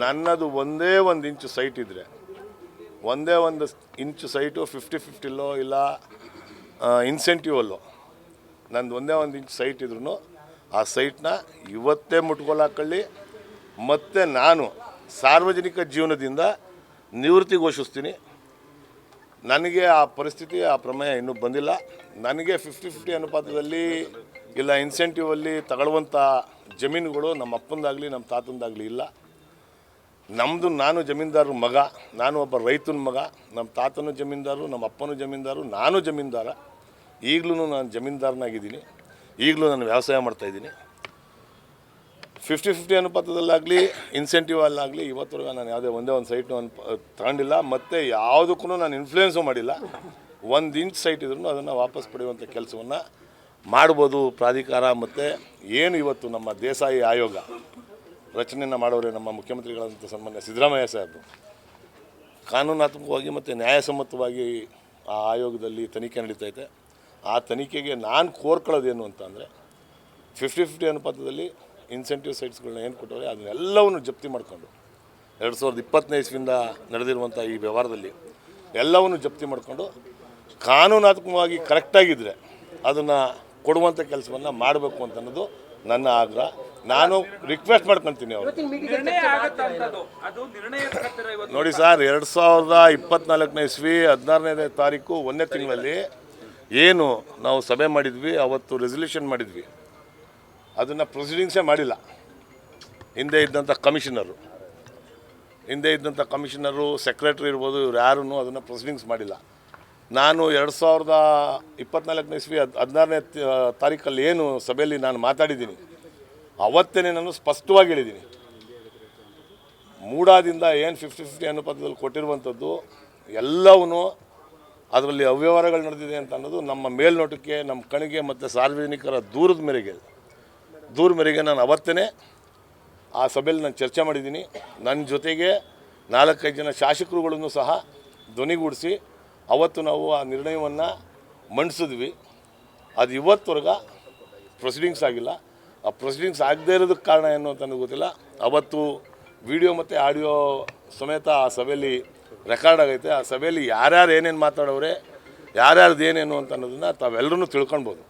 ನನ್ನದು ಒಂದೇ ಒಂದು ಇಂಚು ಸೈಟ್ ಇದ್ದರೆ ಒಂದೇ ಒಂದು ಇಂಚು ಸೈಟು ಫಿಫ್ಟಿ ಫಿಫ್ಟಿಲ್ಲೋ ಇಲ್ಲ ಇನ್ಸೆಂಟಿವ್ ಅಲ್ಲೋ, ನಂದು ಒಂದೇ ಒಂದು ಇಂಚು ಸೈಟ್ ಇದ್ರೂ ಆ ಸೈಟ್ನ ಇವತ್ತೇ ಮುಟ್ಕೊಳಕಳ್ಳಿ. ಮತ್ತು ನಾನು ಸಾರ್ವಜನಿಕ ಜೀವನದಿಂದ ನಿವೃತ್ತಿ ಘೋಷಿಸ್ತೀನಿ. ನನಗೆ ಆ ಪರಿಸ್ಥಿತಿ, ಆ ಪ್ರಮೇಯ ಇನ್ನೂ ಬಂದಿಲ್ಲ. ನನಗೆ ಫಿಫ್ಟಿ ಫಿಫ್ಟಿ ಅನುಪಾತದಲ್ಲಿ ಇಲ್ಲ ಇನ್ಸೆಂಟಿವಲ್ಲಿ ತಗೊಳ್ಳುವಂಥ ಜಮೀನುಗಳು ನಮ್ಮ ಅಪ್ಪಂದಾಗಲಿ, ನಮ್ಮ ತಾತಂದಾಗಲಿ ಇಲ್ಲ. ನಮ್ಮದು ನಾನು ಜಮೀನ್ದಾರರು ಮಗ, ನಾನು ಒಬ್ಬ ರೈತನ ಮಗ, ನಮ್ಮ ತಾತನೂ ಜಮೀನ್ದಾರು ನಮ್ಮ ಅಪ್ಪನೂ ಜಮೀನ್ದಾರು ನಾನು ಜಮೀನ್ದಾರ. ಈಗಲೂ ನಾನು ಜಮೀನ್ದಾರನಾಗಿದ್ದೀನಿ. ಈಗಲೂ ನಾನು ವ್ಯವಸಾಯ ಮಾಡ್ತಾಯಿದ್ದೀನಿ ಫಿಫ್ಟಿ ಫಿಫ್ಟಿ ಅನುಪಾತದಲ್ಲಾಗಲಿ ಇನ್ಸೆಂಟಿವ್ ಅಲ್ಲಾಗಲಿ ಇವತ್ತರೆಗೂ ನಾನು ಯಾವುದೇ ಒಂದೇ ಒಂದು ಸೈಟ್ನು ಅನ್ಪ ತಗೊಂಡಿಲ್ಲ. ಮತ್ತು ಯಾವುದಕ್ಕೂ ನಾನು ಇನ್ಫ್ಲೂಯೆನ್ಸು ಮಾಡಿಲ್ಲ. ಒಂದು ಇಂಚ್ ಸೈಟ್ ಇದ್ರೂ ಅದನ್ನು ವಾಪಸ್ ಪಡೆಯುವಂಥ ಕೆಲಸವನ್ನು ಮಾಡ್ಬೋದು ಪ್ರಾಧಿಕಾರ. ಮತ್ತು ಏನು ಇವತ್ತು ನಮ್ಮ ದೇಸಾಯಿ ಆಯೋಗ? ರಚನೆಯನ್ನು ಮಾಡೋರೆ ನಮ್ಮ ಮುಖ್ಯಮಂತ್ರಿಗಳಂತ ಸನ್ಮಾನ್ಯ ಸಿದ್ದರಾಮಯ್ಯ ಸಾಹೇಬರು. ಕಾನೂನಾತ್ಮಕವಾಗಿ ಮತ್ತು ನ್ಯಾಯಸಮ್ಮತವಾಗಿ ಆ ಆಯೋಗದಲ್ಲಿ ತನಿಖೆ ನಡೀತೈತೆ ಆ ತನಿಖೆಗೆ ನಾನು ಕೋರ್ಕೊಳ್ಳೋದೇನು ಅಂತ ಅಂದರೆ ಫಿಫ್ಟಿ ಫಿಫ್ಟಿ ಅನುಪಾತದಲ್ಲಿ ಇನ್ಸೆಂಟಿವ್ ಸೈಟ್ಸ್ಗಳನ್ನ ಏನು ಕೊಟ್ಟವ್ರೆ ಅದನ್ನೆಲ್ಲವನ್ನು ಜಪ್ತಿ ಮಾಡಿಕೊಂಡು ಎರಡು ಸಾವಿರದ ಇಪ್ಪತ್ತನೇ ಇಸ್ವಿಯಿಂದ ನಡೆದಿರುವಂಥ ಈ ವ್ಯವಹಾರದಲ್ಲಿ ಎಲ್ಲವನ್ನು ಜಪ್ತಿ ಮಾಡಿಕೊಂಡು ಕಾನೂನಾತ್ಮಕವಾಗಿ ಕರೆಕ್ಟಾಗಿದ್ದರೆ ಅದನ್ನು ಕೊಡುವಂಥ ಕೆಲಸವನ್ನು ಮಾಡಬೇಕು ಅಂತ ಅನ್ನೋದು ನನ್ನ ಆಗ್ರಹ. ನಾನು ರಿಕ್ವೆಸ್ಟ್ ಮಾಡ್ಕೊಂತೀನಿ ಅವರು ನೋಡಿ ಸರ್ ಎರಡು ಸಾವಿರದ ಇಪ್ಪತ್ನಾಲ್ಕನೇ ಇಸ್ವಿ ಹದಿನಾರನೇ ತಾರೀಕು ಒಂದನೇ ತಿಂಗಳಲ್ಲಿ ಏನು ನಾವು ಸಭೆ ಮಾಡಿದ್ವಿ ಅವತ್ತು ರೆಸಲ್ಯೂಷನ್ ಮಾಡಿದ್ವಿ. ಅದನ್ನು ಪ್ರೊಸೀಡಿಂಗ್ಸೇ ಮಾಡಿಲ್ಲ. ಹಿಂದೆ ಇದ್ದಂಥ ಕಮಿಷನರು ಹಿಂದೆ ಇದ್ದಂಥ ಕಮಿಷನರು ಸೆಕ್ರೆಟ್ರಿ ಇರ್ಬೋದು ಇವ್ರು ಯಾರೂ ಅದನ್ನು ಪ್ರೊಸೀಡಿಂಗ್ಸ್ ಮಾಡಿಲ್ಲ. ನಾನು ಎರಡು ಸಾವಿರದ ಇಪ್ಪತ್ನಾಲ್ಕನೇ ಇಸ್ವಿ ಹದ್ ಹದಿನಾರನೇ ತಾರೀಕಲ್ಲಿ ಏನು ಸಭೆಯಲ್ಲಿ ನಾನು ಮಾತಾಡಿದ್ದೀನಿ ಅವತ್ತೇ ನಾನು ಸ್ಪಷ್ಟವಾಗಿ ಹೇಳಿದ್ದೀನಿ. ಮೂಡಾದಿಂದ ಏನು ಫಿಫ್ಟಿ ಫಿಫ್ಟಿ ಅನುಪಾತದಲ್ಲಿ ಕೊಟ್ಟಿರುವಂಥದ್ದು ಎಲ್ಲವೂ ಅದರಲ್ಲಿ ಅವ್ಯವಹಾರಗಳು ನಡೆದಿದೆ ಅಂತ ಅನ್ನೋದು ನಮ್ಮ ಮೇಲ್ನೋಟಕ್ಕೆ, ನಮ್ಮ ಕಣಿಗೆ ಮತ್ತು ಸಾರ್ವಜನಿಕರ ದೂರದ ಮೇರೆಗೆ. ದೂರ ಮೇರೆಗೆ ನಾನು ಅವತ್ತೇ ಆ ಸಭೆಯಲ್ಲಿ ನಾನು ಚರ್ಚೆ ಮಾಡಿದ್ದೀನಿ. ನನ್ನ ಜೊತೆಗೆ ನಾಲ್ಕೈದು ಜನ ಶಾಸಕರುಗಳನ್ನು ಸಹ ಧ್ವನಿಗೂಡಿಸಿ ಅವತ್ತು ನಾವು ಆ ನಿರ್ಣಯವನ್ನು ಮಂಡಿಸಿದ್ವಿ. ಅದು ಇವತ್ತವರೆಗ ಪ್ರೊಸೀಡಿಂಗ್ಸ್ ಆಗಿಲ್ಲ. ಆ ಪ್ರೊಸೀಡಿಂಗ್ಸ್ ಆಗದೇ ಇರೋದಕ್ಕೆ ಕಾರಣ ಏನು ಅಂತ ನನಗೆ ಗೊತ್ತಿಲ್ಲ. ಅವತ್ತು ವಿಡಿಯೋ ಮತ್ತು ಆಡಿಯೋ ಸಮೇತ ಆ ಸಭೆಯಲ್ಲಿ ರೆಕಾರ್ಡ್ ಆಗೈತೆ. ಆ ಸಭೆಯಲ್ಲಿ ಯಾರ್ಯಾರು ಏನೇನು ಮಾತಾಡೋರೆ ಯಾರ್ಯಾರ್ದು ಏನೇನು ಅಂತ ಅನ್ನೋದನ್ನು ತಾವೆಲ್ಲರೂ ತಿಳ್ಕೊಳ್ಬೋದು.